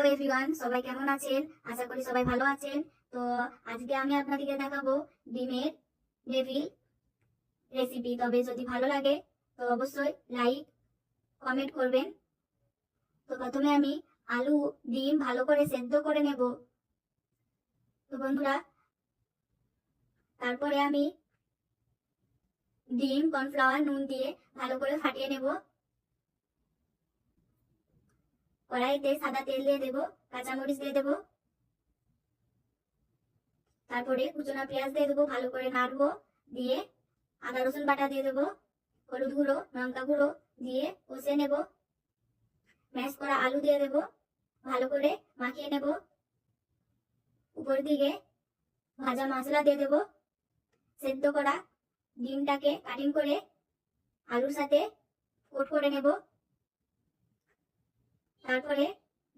Hello everyone, সবাই কেমন আছেন? আশা করি সবাই ভালো আছেন। তো আজকে আমি আপনাদেরকে দেখাবো ডিমের ডেভিল রেসিপি তবে যদি ভালো লাগে, তো অবশ্যই লাইক কমেন্ট করবেন। তো প্রথমে আমি আলু, ডিম ভালো করে সেদ্ধ করে নেব। তো বন্ধুরা, তারপরে আমি ডিম, কর্নফ্লাওয়ার, নুন দিয়ে ভালো করে ফাটিয়ে নেব। কড়াইতে সাদা তেল দিয়ে দেবো, কাঁচামরিচ দিয়ে দেবো। তারপরে কুচনা পেঁয়াজ দিয়ে দেবো, ভালো করে নাড়বো, দিয়ে আদা, রসুন বাটা দিয়ে দেবো, হলুদ গুঁড়ো, লঙ্কা গুঁড়ো দিয়ে কষে নেব। ম্যাশ করা আলু দিয়ে দেবো, ভালো করে মাখিয়ে নেব। উপর দিকে ভাজা মশলা দিয়ে দেবো। সেদ্ধ করা ডিমটাকে কাটিং করে আলুর সাথে কোট করে নেব। তারপরে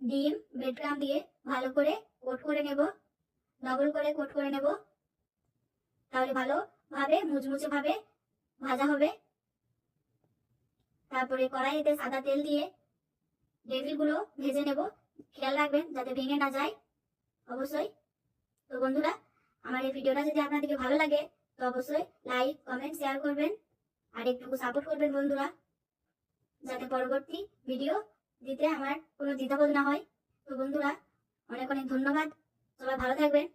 ডিম ব্রেডক্রাম দিয়ে ভালো করে কোট করে নেব। ডবল করে কোট করে নেব। তাহলে ভালোভাবে মুচমুচে ভাবে ভাজা হবে। তারপরে কড়াইতে সাদা তেল দিয়ে ডেভিলগুলো ভেজে নেব। খেয়াল রাখবেন যাতে ভেঙে না যায়। অবশ্যই। তো বন্ধুরা, আমার এই ভিডিওটা যদি আপনাদেরকে ভালো লাগে, তো অবশ্যই লাইক, কমেন্ট, শেয়ার করবেন। আর একটু সাপোর্ট করবেন বন্ধুরা। যাতে পরবর্তী ভিডিও দিতে আমার কোনো দ্বিধাবোধ না হয়। তো বন্ধুরা অনেক অনেক ধন্যবাদ। সবাই ভালো থাকবেন।